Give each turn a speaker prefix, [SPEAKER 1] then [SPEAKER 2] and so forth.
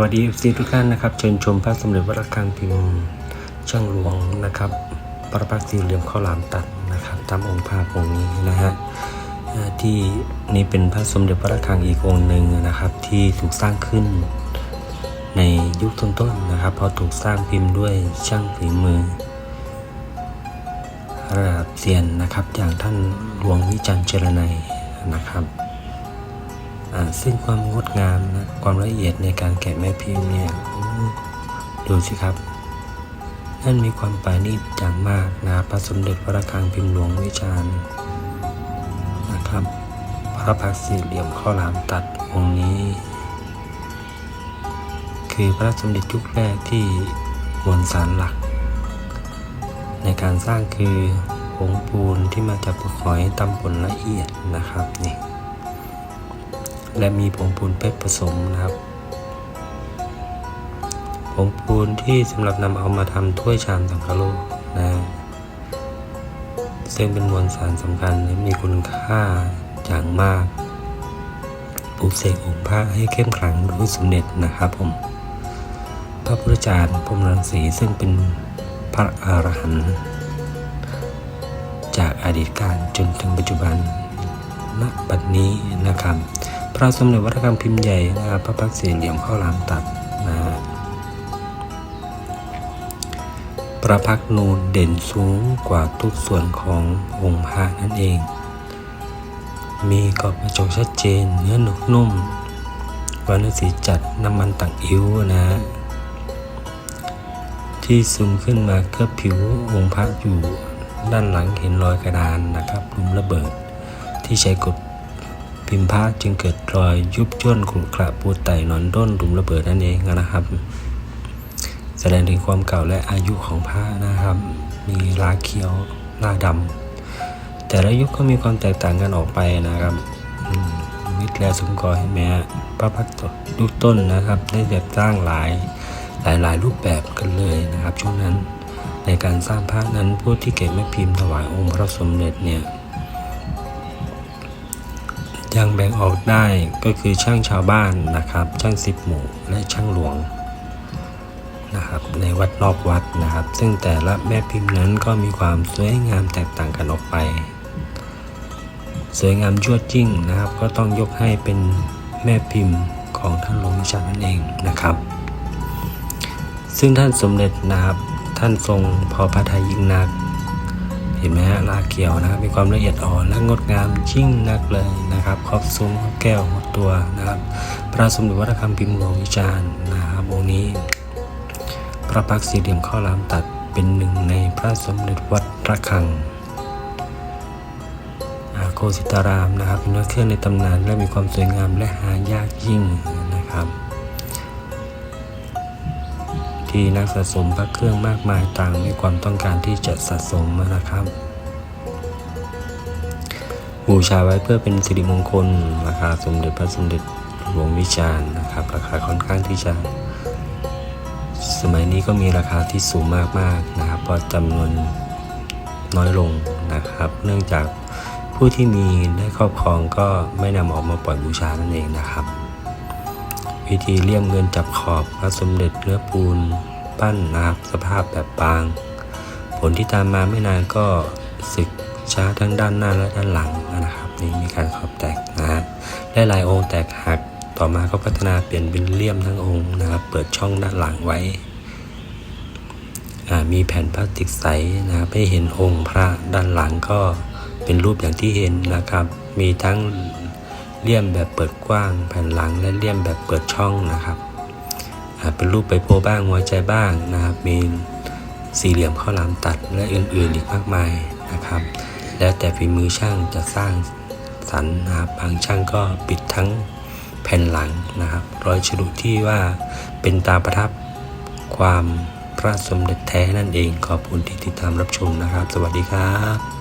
[SPEAKER 1] วัสดีซีทุกท่านนะครับ เชิญชมพระสมเด็จวัดระฆังพิมพ์ช่างหลวงนะครับประพักสีเหลี่ยมข้าวหลามตัดนะครับตามองค์ภาพองค์นี้นะฮะที่นี่เป็นพระสมเด็จวระฆังอีกองค์หนึ่งนะครับ ที่ถูกสร้างขึ้นในยุคต้นๆนะครับเพราะถูกสร้างพิมพ์ด้วยช่างฝีมือระดับเซียนนะครับ อย่างท่านหลวงวิจันทร์เจรไนยนะครับ ซึ่งความงดงามนะความละเอียดในการแกะแม่พิมพ์เนี่ยดูสิครับ นั่นมีความปราณีตอย่างมากนะพระสมเด็จพระระฆังพิมพ์หลวงวิจารณ์นะครับ พระพักตร์สี่เหลี่ยมข้าวหลามตัดองค์นี้ คือพระสมเด็จยุคแรกที่มวลสารหลัก ในการสร้างคือผงปูนที่มาจากภูขาให้ตำผลละเอียดนะครับนี่ และมีผงปูนเพชรผสมนะครับ ผงปูนที่สำหรับนำเอามาทำถ้วยชามสังคโลกนะซึ่งเป็นมวลสารสำคัญและมีคุณค่าอย่างมากปลูกเสกองค์พระให้เข้มขลังด้วยสมเด็จนะครับผม พระพุทธจารย์พรมรังสีซึ่งเป็นพระอรหันต์จากอดีตการจนถึงปัจจุบันณบัดนี้นะครับ พระสมเด็จวัดระฆังพิมพ์ใหญ่นะครับพระพักตร์สี่เหลี่ยมข้าวหลามตัดนะฮะประพักนูนเด่นสูงกว่าทุกส่วนขององค์พระนั่นเอง มีกรอบกระจกชัดเจนเนื้อหนุกนุ่มวรรณสีจัดน้ำมันตักอิ้วนะฮะที่ซึมขึ้นมาเคลือบผิวองค์พระอยู่ด้านหลังเห็นรอยกระดานนะครับลุมระเบิดที่ใช้กด พิมพ์พระจึงเกิดรอยยุบย่นขรุขระปูไตนอนด้นหลุมระเบิดนั่นเองนะครับ แสดงถึงความเก่าและอายุของพระนะครับ มีลาเขียวลาดำแต่ละยุคก็มีความแตกต่างกันออกไปนะครับมิตรและสมกรเห็นไหมฮะพระพักตร์ยุคต้นนะครับ ได้แบบสร้างหลายหลายหลายรูปแบบกันเลยนะครับ ช่วงนั้นในการสร้างพระนั้นผู้ที่เก็บแม่พิมพ์ถวายองค์พระสมเด็จเนี่ย ยังแบ่งออกได้ก็คือช่างชาวบ้านนะครับ ช่างสิบหมู่และช่างหลวงนะครับในวัดนอกวัดนะครับ ซึ่งแต่ละแม่พิมพ์นั้นก็มีความสวยงามแตกต่างกันออกไป สวยงามยั่วจิ้งนะครับ ก็ต้องยกให้เป็นแม่พิมพ์ของท่านหลวงวิชานั่นเองนะครับ ซึ่งท่านสมเด็จนะครับท่านทรงพอพระทัยยิ่งนัก ห็นไหมฮะลาเขียวนะครับมีความละเอียดอ่อนและงดงามยิ่งนักเลยนะครับขอบซุ้มขอบแก้วขอบตัวนะครับ พระสมเด็จวัดระฆังพิมพ์หลวงวิจารณ์นะครับองค์นี้ พระพักตร์สี่เหลี่ยมข้าวหลามตัดเป็นหนึ่งในพระสมเด็จวัดระฆังอาโคสิตารามนะครับเป็นพระเครื่องในตำนานและมีความสวยงามและหายากยิ่งนะครับ ที่นักสะสมพระเครื่องมากมายต่างมีความต้องการที่จะสะสมนะครับ บูชาไว้เพื่อเป็นสิริมงคลราคาสมเด็จพระสมเด็จหลวงวิจารณ์นะครับ ราคาค่อนข้างที่จะ สมัยนี้ก็มีราคาที่สูงมากๆนะครับเพราะจำนวนน้อยลงนะครับ เนื่องจากผู้ที่มีได้ครอบครองก็ไม่นำออกมาปล่อยบูชานั่นเองนะครับ วิธีเลี่ยมเงินจับขอบพระสมเด็จเนื้อปูน ปั้นนะครับสภาพแบบบาง ผลที่ตามมาไม่นานก็สึกช้าทั้งด้านหน้าและด้านหลังนะครับนี่มีการขอบแตกนะฮะและลายองค์แตกหักต่อมาก็พัฒนาเปลี่ยนเป็นเลี่ยมทั้งองค์นะครับ เปิดช่องด้านหลังไว้ มีแผ่นพลาสติกใสนะครับให้เห็นองค์พระด้านหลังก็เป็นรูปอย่างที่เห็นนะครับ มีทั้ง เลี่ยมแบบเปิดกว้าง แผ่นหลังและเลี่ยมแบบเปิดช่องนะครับเป็นรูปใบโพบ้างหัวใจบ้างนะครับ มีสี่เหลี่ยมข้าวหลามตัดและอื่นๆอีกมากมายนะครับ แล้วแต่ฝีมือช่างจะสร้างสรรค์นะครับบางช่างก็ปิดทั้งแผ่นหลังนะครับ รอยฉลุที่ว่าเป็นตาประทับความพระสมเด็จแท้นั่นเองขอบคุณที่ติดตามรับชมนะครับ สวัสดีครับ